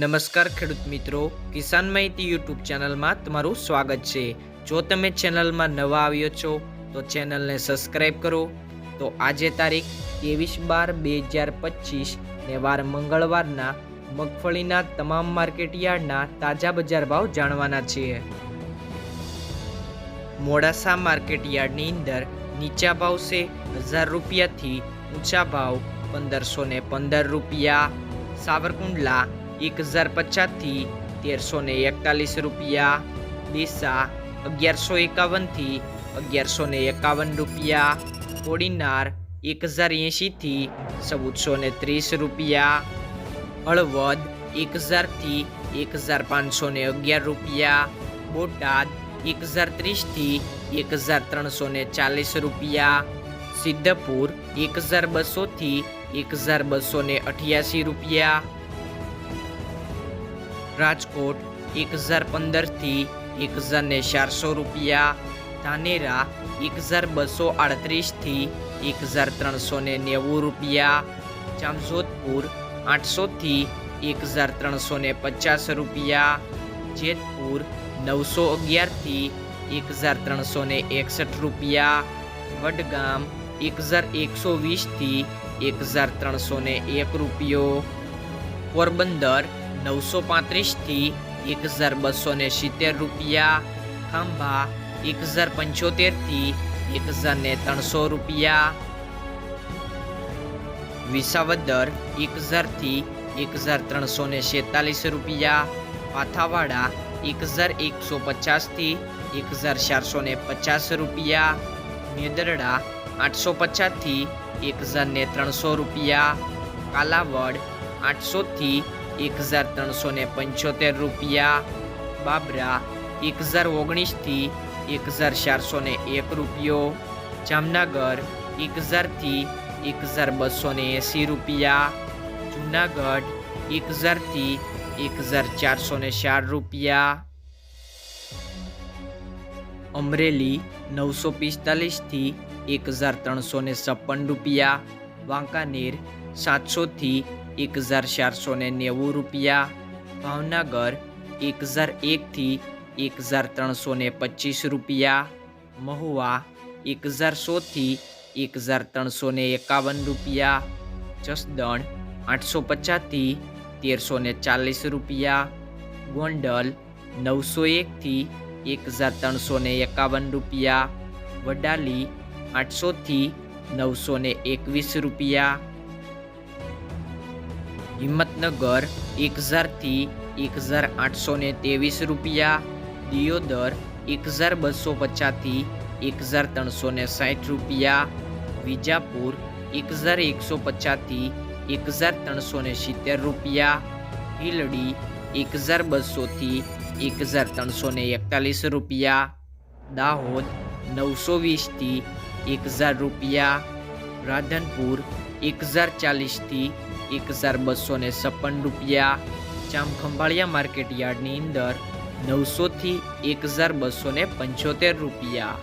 નમસ્કાર ખેડૂત મિત્રો. કિસાન માહિતી યુટ્યુબ ચેનલમાં તમારું સ્વાગત છે. જો તમે ચેનલમાં નવા આવ્યો છો, તો ચેનલને સબસ્ક્રાઈબ કરો. તો આજે તારીખ ત્રેવીસ બાર બે હજાર પચીસ ને વાર મંગળવારના મગફળીના તમામ માર્કેટ યાર્ડના તાજા બજાર ભાવ જાણવાના છીએ. મોડાસા માર્કેટ યાર્ડની અંદર નીચા ભાવ છે હજાર રૂપિયાથી ઊંચા ભાવ પંદરસો ને પંદર રૂપિયા. સાવરકુંડલા એક હજાર પચાસથી તેરસો ને એકતાલીસ રૂપિયા. ડીસા અગિયારસો એકાવનથી અગિયારસો ને એકાવન રૂપિયા. કોડીનાર એક હજાર એંશીથી ચૌદસો ને ત્રીસ રૂપિયા. હળવદ એક હજારથી એક હજાર પાંચસો ને અગિયાર રૂપિયા. બોટાદ એક હજાર ત્રીસથી એક હજાર ત્રણસો ને ચાલીસ રૂપિયા. સિદ્ધપુર એક હજાર બસોથી એક હજાર બસો ને અઠ્યાસી રૂપિયા. રાજકોટ એક હજાર પંદરથી એક હજારને ચારસો રૂપિયા, ધાનેરા એક હજાર બસો આડત્રીસથી એક હજાર ત્રણસો ને નેવું રૂપિયા, જામજોધપુર આઠસોથી એક હજાર ત્રણસો ને પચાસ રૂપિયા, જેતપુર નવસો અગિયારથી એક હજાર ત્રણસો ને એકસઠ રૂપિયા, વડગામ એક હજાર એકસો વીસથી એક હજાર ત્રણસો ને એક રૂપિયો, પોરબંદર નવસો પાંત્રીસથી એક હજાર બસો ને સિત્તેર રૂપિયા. ખાંભા એક હજાર પંચોતેરથી એક હજાર ને ત્રણસો રૂપિયા. વિસાવદર એક હજારથી એક હજાર ત્રણસો ને છેતાલીસ રૂપિયા. પાથાવાડા એક હજાર એકસો પચાસથી એક હજાર ચારસો ને પચાસ રૂપિયા. મેદરડા આઠસો પચાસથી એક હજાર ને ત્રણસો રૂપિયા. કાલાવડ આઠસોથી એક હજાર ત્રણસો ને પંચોતેર રૂપિયા. બાબરા, એક હજાર ઓગણીસથી એક હજાર ચારસો ને એક રૂપિયો. જામનગર, એક હજારથી એક હજાર બસો ને એંસી રૂપિયા. જુનાગઢ, એક હજારથી એક હજાર ચારસો ને ચાર રૂપિયા. અમરેલી, નવસો પિસ્તાલીસથી એક હજાર ત્રણસો ને છપ્પન રૂપિયા. વાંકાનેર, સાતસોથી એક હજાર ચારસો ને નેવું રૂપિયા, ભાવનગર એક હજાર એકથી એક હજાર ત્રણસો ને પચીસ રૂપિયા, મહુવા એક હજાર સોથી એક હજાર ત્રણસો ને એકાવન રૂપિયા, જસદણ આઠસો પચાસથી તેરસો ને ચાલીસ રૂપિયા, ગોંડલ નવસો એકથી એક હજાર ત્રણસો ને એકાવન રૂપિયા, વડાલી આઠસોથી નવસો ને એકવીસ રૂપિયા હિંમતનગર એક હજારથી એક હજાર આઠસો ને ત્રેવીસ રૂપિયા, દિયોદર એક હજાર બસો પચાસથી એક હજાર ત્રણસો ને સાઠ રૂપિયા, વિજાપુર એક હજાર એકસો પચાસથી એક હજાર ત્રણસો ને સિત્તેર રૂપિયા, હિલડી એક હજાર બસોથી એક હજાર ત્રણસો ને એકતાલીસ રૂપિયા, દાહોદ નવસો વીસથી એક હજાર રૂપિયા, રાધનપુર એક હજાર ચાલીસથી એક હજાર બસો ને છપ્પન રૂપિયા. જામખંભાળિયા માર્કેટ યાર્ડની અંદર નવસોથી એક હજાર બસો પંચોતેર રૂપિયા.